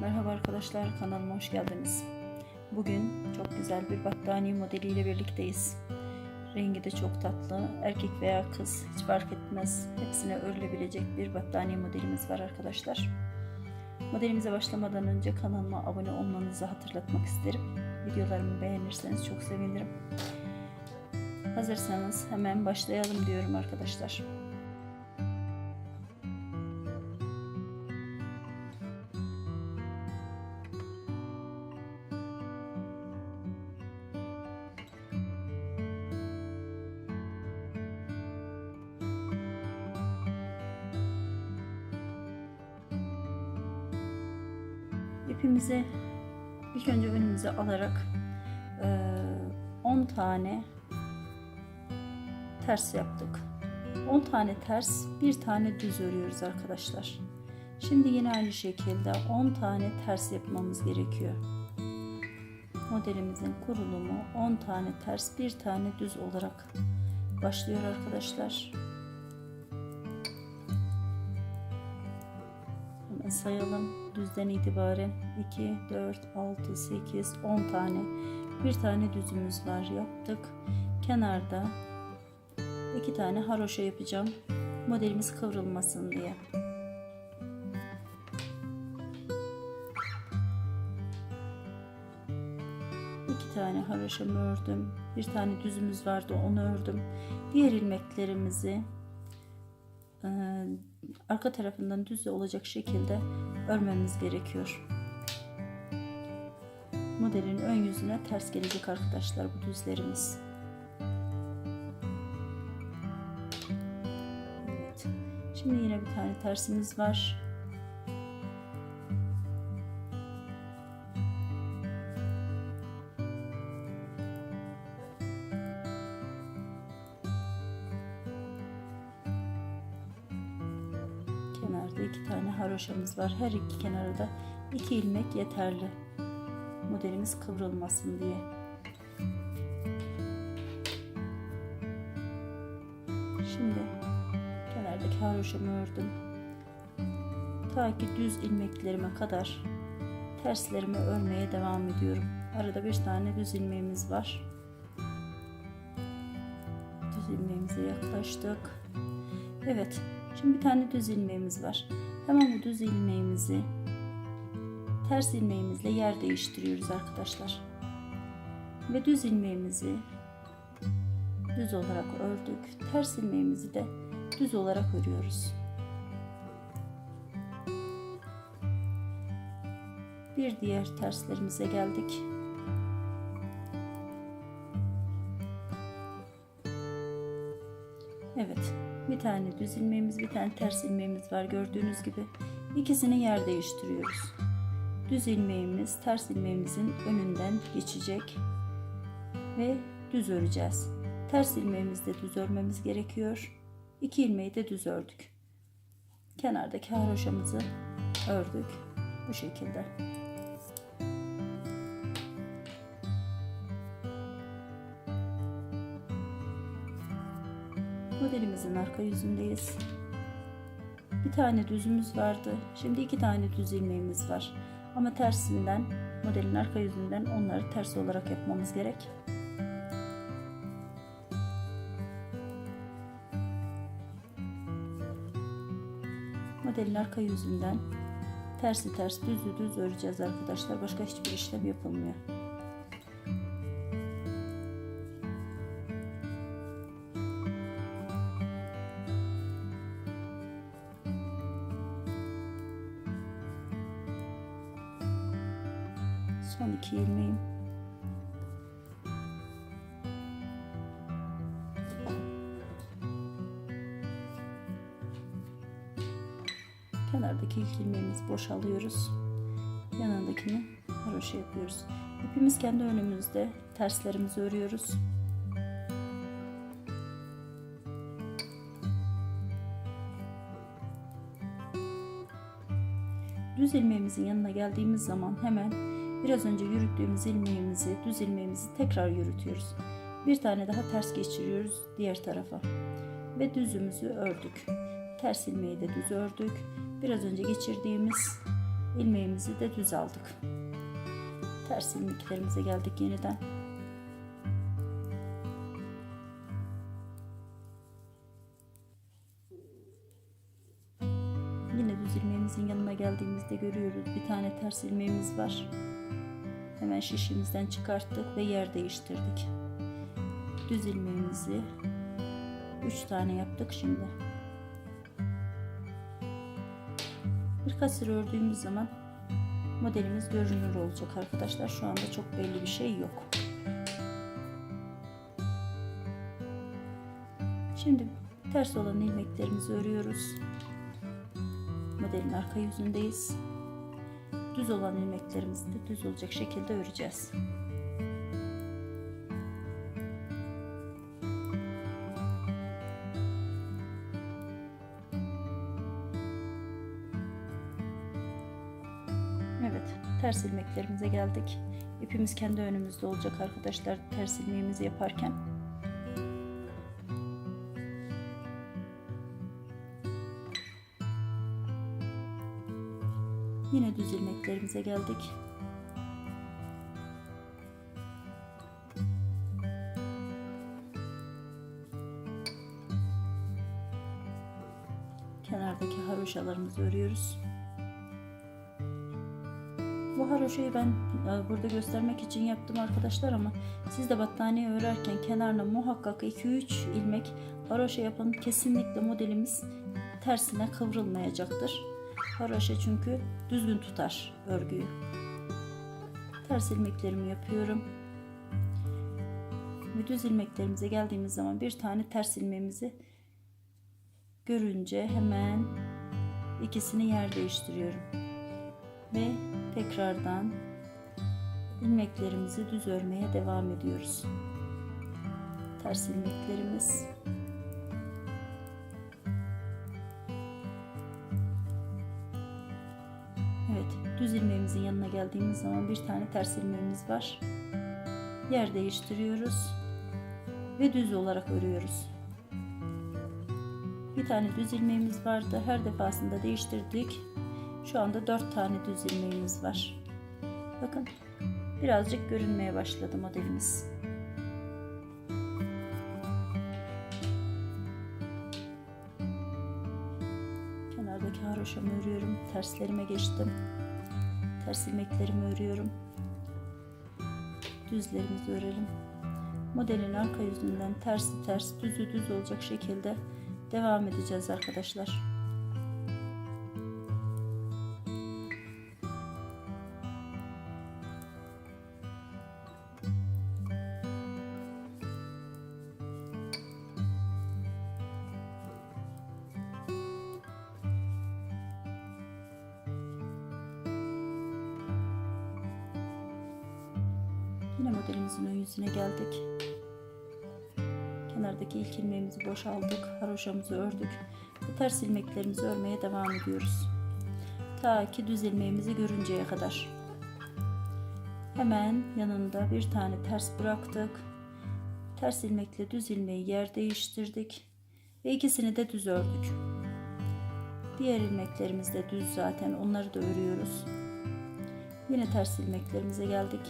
Merhaba arkadaşlar kanalıma hoş geldiniz. Bugün çok güzel bir battaniye modeliyle birlikteyiz. Rengi de çok tatlı. Erkek veya kız hiç fark etmez. Hepsine örülebilecek bir battaniye modelimiz var arkadaşlar. Modelimize başlamadan önce kanalıma abone olmanızı hatırlatmak isterim. Videolarımı beğenirseniz çok sevinirim. Hazırsanız hemen başlayalım diyorum arkadaşlar. İpimizi ilk önce önümüze alarak eee, 10 tane ters yaptık. 10 tane ters, bir tane düz örüyoruz arkadaşlar. Şimdi yine aynı şekilde 10 tane ters yapmamız gerekiyor. Modelimizin kurulumu 10 tane ters, bir tane düz olarak başlıyor arkadaşlar. Sayalım. Düzden itibaren 2, 4, 6, 8, 10 tane. Bir tane düzümüz var yaptık. Kenarda iki tane haroşa yapacağım. Modelimiz kıvrılmasın diye. İki tane haroşamı ördüm. Bir tane düzümüz vardı onu ördüm. Diğer ilmeklerimizi arka tarafından düz olacak şekilde örmemiz gerekiyor. Modelin ön yüzüne ters gelecek arkadaşlar bu düzlerimiz. Evet. Şimdi yine bir tane tersimiz var. Var. Her iki kenarda iki ilmek yeterli. Modelimiz kıvrılmasın diye. Şimdi kenardaki haroşamı ördüm. Ta ki düz ilmeklerime kadar terslerimi örmeye devam ediyorum. Arada bir tane düz ilmeğimiz var. Düz ilmeğimize yaklaştık. Evet, Şimdi bir tane düz ilmeğimiz var. Bu düz ilmeğimizi ters ilmeğimizle yer değiştiriyoruz arkadaşlar. Ve düz ilmeğimizi düz olarak ördük. Ters ilmeğimizi de düz olarak örüyoruz. Bir diğer terslerimize geldik. Tane düz ilmeğimiz, bir tane ters ilmeğimiz var gördüğünüz gibi. İkisini yer değiştiriyoruz. Düz ilmeğimiz ters ilmeğimizin önünden geçecek ve düz öreceğiz. Ters ilmeğimizi de düz örmemiz gerekiyor. İki ilmeği de düz ördük. Kenardaki haroşamızı ördük. Bu şekilde. Modelimizin arka yüzündeyiz. Bir tane düzümüz vardı. Şimdi iki tane düz ilmeğimiz var. Ama tersinden, modelin arka yüzünden onları ters olarak yapmamız gerek. Modelin arka yüzünden tersi ters, düzü düz öreceğiz arkadaşlar. Başka hiçbir işlem yapılmıyor. Son iki ilmeğim. Kenardaki ilk ilmeğimizi boşalıyoruz. Yanındakini haroşa yapıyoruz. İpimiz kendi önümüzde. Terslerimizi örüyoruz. Düz ilmeğimizin yanına geldiğimiz zaman hemen Biraz önce yürüttüğümüz ilmeğimizi, düz ilmeğimizi tekrar yürütüyoruz. Bir tane daha ters geçiriyoruz diğer tarafa. Ve düzümüzü ördük. Ters ilmeği de düz ördük. Biraz önce geçirdiğimiz ilmeğimizi de düz aldık. Ters ilmeklerimize geldik yeniden. Yine düz ilmeğimizin yanına geldiğimizde görüyoruz bir tane ters ilmeğimiz var. Hemen şişimizden çıkarttık ve yer değiştirdik. Düz ilmeğimizi 3 tane yaptık şimdi. Birkaç sıra ördüğümüz zaman modelimiz görünür olacak arkadaşlar. Şu anda çok belli bir şey yok. Şimdi ters olan ilmeklerimizi örüyoruz. Modelin arka yüzündeyiz. Düz olan ilmeklerimizi de düz olacak şekilde öreceğiz. Evet, ters ilmeklerimize geldik. İpimiz kendi önümüzde olacak arkadaşlar ters ilmeğimizi yaparken. Yine düz ilmeklerimize geldik. Kenardaki haroşalarımızı örüyoruz. Bu haroşayı ben e, burada göstermek için yaptım arkadaşlar ama siz de battaniye örerken kenarına muhakkak 2-3 ilmek haroşa yapın. Kesinlikle modelimiz tersine kıvrılmayacaktır. Haroşa çünkü düzgün tutar örgüyü. Ters ilmeklerimi yapıyorum. Ve düz ilmeklerimize geldiğimiz zaman bir tane ters ilmeğimizi görünce hemen ikisini yer değiştiriyorum. Ve tekrardan ilmeklerimizi düz örmeye devam ediyoruz. Ters ilmeklerimiz ilmeğimizin yanına geldiğimiz zaman bir tane ters ilmeğimiz var. Yer değiştiriyoruz ve düz olarak örüyoruz. Bir tane düz ilmeğimiz vardı. Her defasında değiştirdik. Şu anda 4 tane düz ilmeğimiz var. Bakın birazcık görünmeye başladı modelimiz. Kenardaki haroşamı örüyorum. Terslerime geçtim. Ters ilmeklerimi örüyorum. Düzlerimizi örelim. Modelin arka yüzünden tersi ters, düzü düz olacak şekilde devam edeceğiz arkadaşlar. Yine modelimizin ön yüzüne geldik. Kenardaki ilk ilmeğimizi boşaldık. Haroşamızı ördük. Ve ters ilmeklerimizi örmeye devam ediyoruz. Ta ki düz ilmeğimizi görünceye kadar. Hemen yanında bir tane ters bıraktık. Ters ilmekle düz ilmeği yer değiştirdik. Ve ikisini de düz ördük. Diğer ilmeklerimiz de düz zaten. Onları da örüyoruz. Yine ters ilmeklerimize geldik.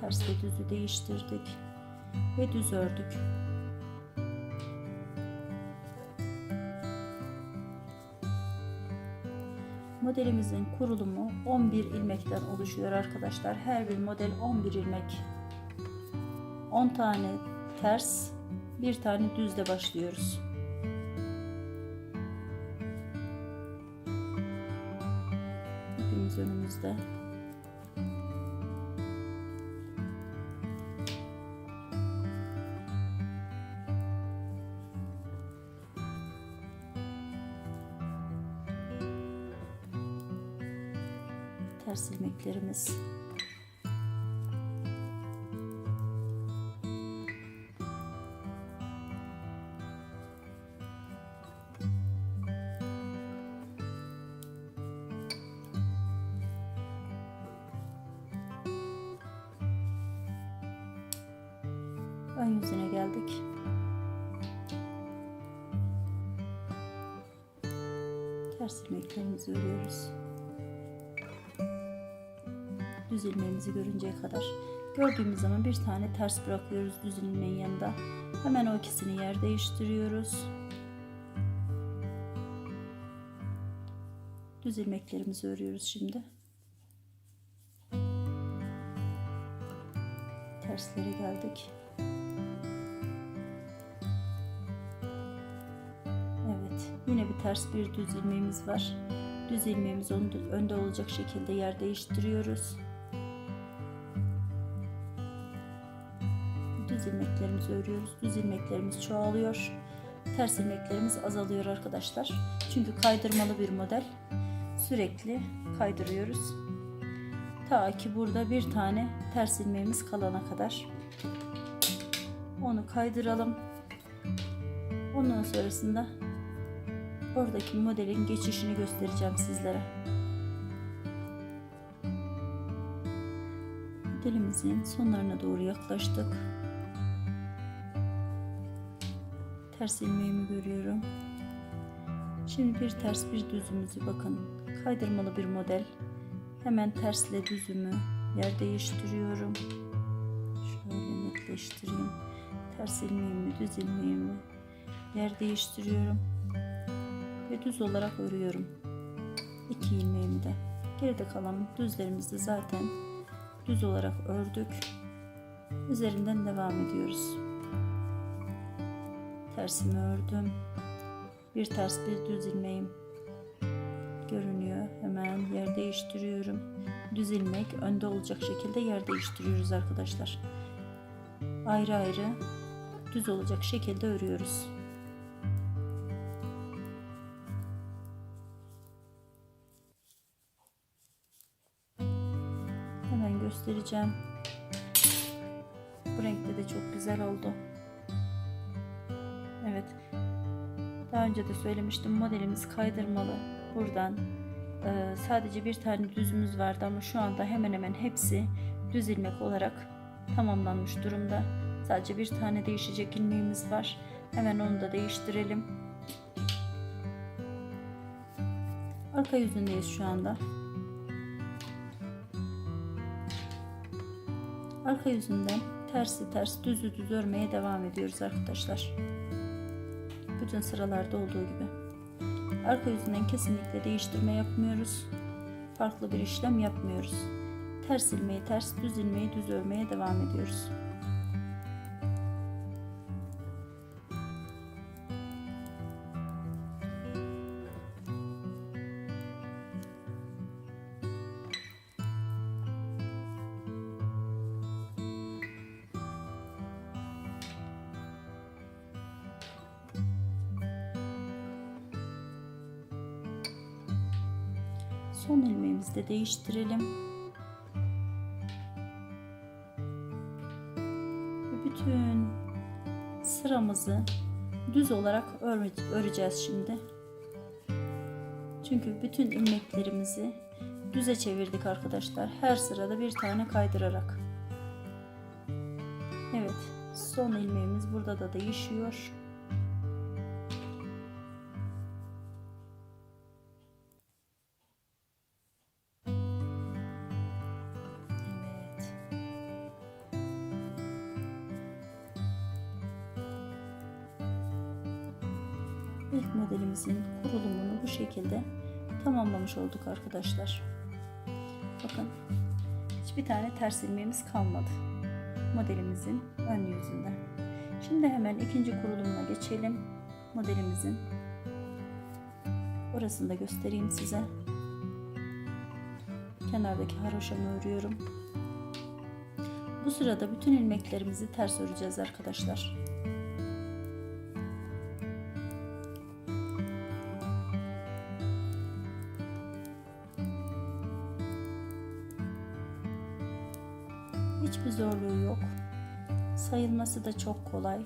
Ters ve düzü değiştirdik ve düz ördük. Modelimizin kurulumu 11 ilmekten oluşuyor arkadaşlar. Her bir model 11 ilmek. 10 tane ters, bir tane düzle başlıyoruz. Ters ilmeklerimiz. Ön yüzüne geldik. Ters ilmeklerimizi örüyoruz. Düz ilmeğimizi görünceye kadar. Gördüğümüz zaman bir tane ters bırakıyoruz düz ilmeğin yanında. Hemen o ikisini yer değiştiriyoruz. Düz ilmeklerimizi örüyoruz şimdi. Terslere geldik. Evet, yine bir ters bir düz ilmeğimiz var. Düz ilmeğimiz önde, olacak şekilde yer değiştiriyoruz. Düz ilmeklerimizi örüyoruz. Düz ilmeklerimiz çoğalıyor. Ters ilmeklerimiz azalıyor arkadaşlar. Çünkü kaydırmalı bir model. Sürekli kaydırıyoruz. Ta ki burada bir tane ters ilmeğimiz kalana kadar. Onu kaydıralım. Ondan sonrasında oradaki modelin geçişini göstereceğim sizlere. Modelimizin sonlarına doğru yaklaştık. Ters ilmeğimi görüyorum. Şimdi bir ters bir düzümüzü bakın. Kaydırmalı bir model. Hemen tersle düzümü yer değiştiriyorum. Şöyle netleştireyim. Ters ilmeğimi, düz ilmeğimi yer değiştiriyorum. Ve düz olarak örüyorum. İki ilmeğimi de. Geride kalan düzlerimizi zaten düz olarak ördük. Üzerinden devam ediyoruz. Tersimi ördüm. Bir ters bir düz ilmeğim görünüyor. Hemen yer değiştiriyorum. Düz ilmek önde olacak şekilde yer değiştiriyoruz arkadaşlar. Ayrı ayrı düz olacak şekilde örüyoruz. Hemen göstereceğim. Bu renkte de çok güzel oldu. Daha önce de söylemiştim modelimiz kaydırmalı. Buradan e, sadece bir tane düzümüz vardı ama şu anda hemen hemen hepsi düz ilmek olarak tamamlanmış durumda. Sadece bir tane değişecek ilmeğimiz var. Hemen onu da değiştirelim. Arka yüzündeyiz şu anda. Arka yüzünden tersi ters düzü düz örmeye devam ediyoruz arkadaşlar. Bütün sıralarda olduğu gibi. Arka yüzünden kesinlikle değiştirme yapmıyoruz. Farklı bir işlem yapmıyoruz. Ters ilmeği ters, düz ilmeği düz örmeye devam ediyoruz. Son ilmeğimizi de değiştirelim. Ve bütün sıramızı düz olarak öreceğiz şimdi. Çünkü bütün ilmeklerimizi düze çevirdik arkadaşlar. Her sırada bir tane kaydırarak. Evet, son ilmeğimiz burada da değişiyor. Şekilde tamamlamış olduk arkadaşlar. Bakın hiçbir tane ters ilmeğimiz kalmadı modelimizin ön yüzünde. Şimdi hemen ikinci kurulumuna geçelim modelimizin. Orasını da göstereyim size. Kenardaki haroşamı örüyorum. Bu sırada bütün ilmeklerimizi ters öreceğiz arkadaşlar. Sayılması da çok kolay.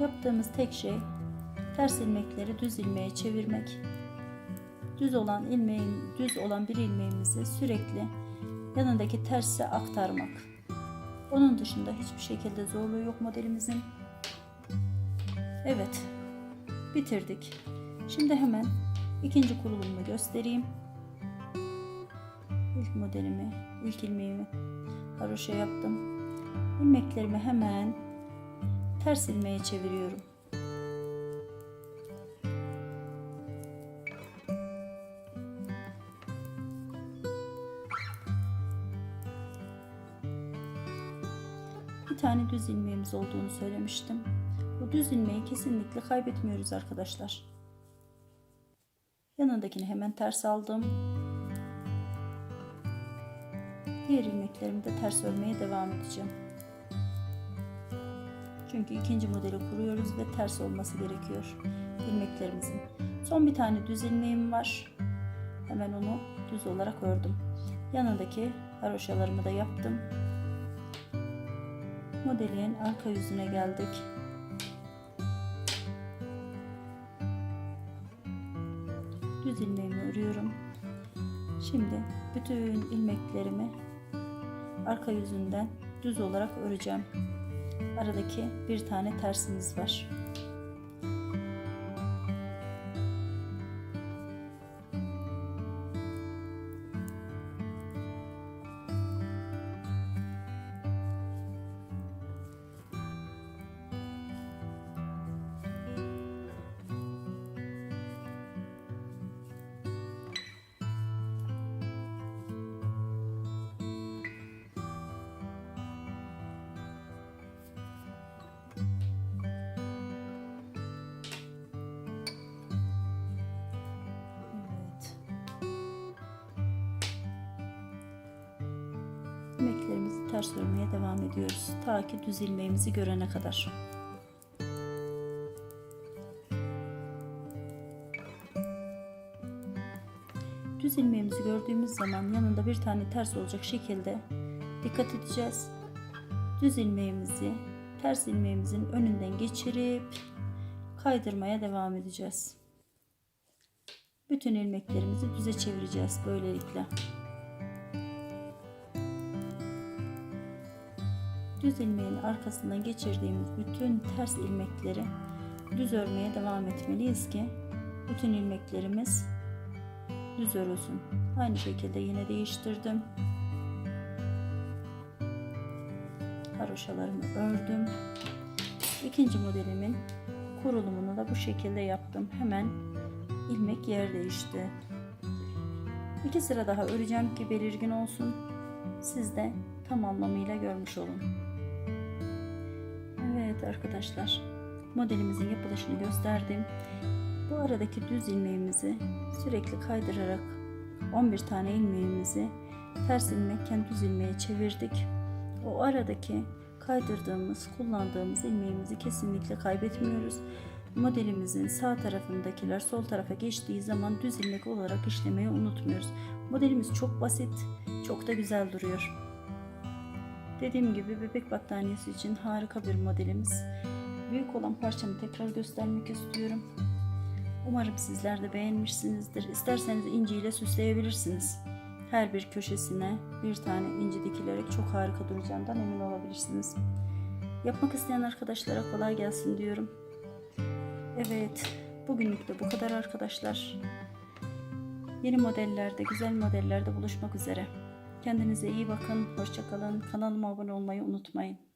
Yaptığımız tek şey ters ilmekleri düz ilmeğe çevirmek. Düz olan ilmeğin düz olan bir ilmeğimizi sürekli yanındaki terse aktarmak. Onun dışında hiçbir şekilde zorluğu yok modelimizin. Evet. Bitirdik. Şimdi hemen ikinci kurulumunu göstereyim. İlk modelimi, ilk ilmeğimi haroşa yaptım. İlmeklerimi hemen ters ilmeğe çeviriyorum. Bir tane düz ilmeğimiz olduğunu söylemiştim. Bu düz ilmeği kesinlikle kaybetmiyoruz arkadaşlar. Yanındakini hemen ters aldım. Diğer ilmeklerimi de ters örmeye devam edeceğim. Çünkü ikinci modeli kuruyoruz ve ters olması gerekiyor ilmeklerimizin. Son bir tane düz ilmeğim var. Hemen onu düz olarak ördüm. Yanındaki haroşalarımı da yaptım. Modelin arka yüzüne geldik. Düz ilmeğimi örüyorum. Şimdi bütün ilmeklerimi arka yüzünden düz olarak öreceğim. Aradaki bir tane tersimiz var. Ters örmeye devam ediyoruz. Ta ki düz ilmeğimizi görene kadar. Düz ilmeğimizi gördüğümüz zaman yanında bir tane ters olacak şekilde dikkat edeceğiz. Düz ilmeğimizi ters ilmeğimizin önünden geçirip kaydırmaya devam edeceğiz. Bütün ilmeklerimizi düze çevireceğiz böylelikle. Düz ilmeğin arkasından geçirdiğimiz bütün ters ilmekleri düz örmeye devam etmeliyiz ki bütün ilmeklerimiz düz örülsün. Aynı şekilde yine değiştirdim. Haroşalarımı ördüm. İkinci modelimin kurulumunu da bu şekilde yaptım. Hemen ilmek yer değişti. İki sıra daha öreceğim ki belirgin olsun. Siz de tam anlamıyla görmüş olun. Evet arkadaşlar modelimizin yapılışını gösterdim. Bu aradaki düz ilmeğimizi sürekli kaydırarak 11 tane ilmeğimizi ters ilmekken düz ilmeğe çevirdik. O aradaki kaydırdığımız, kullandığımız ilmeğimizi kesinlikle kaybetmiyoruz. Modelimizin sağ tarafındakiler sol tarafa geçtiği zaman düz ilmek olarak işlemeyi unutmuyoruz. Modelimiz çok basit, çok da güzel duruyor. Dediğim gibi bebek battaniyesi için harika bir modelimiz. Büyük olan parçamı tekrar göstermek istiyorum. Umarım sizler de beğenmişsinizdir. İsterseniz inci ile süsleyebilirsiniz. Her bir köşesine bir tane inci dikilerek çok harika duracağından emin olabilirsiniz. Yapmak isteyen arkadaşlara kolay gelsin diyorum. Evet, bugünlük de bu kadar arkadaşlar. Yeni modellerde, güzel modellerde buluşmak üzere. Kendinize iyi bakın, hoşçakalın. Kanalıma abone olmayı unutmayın.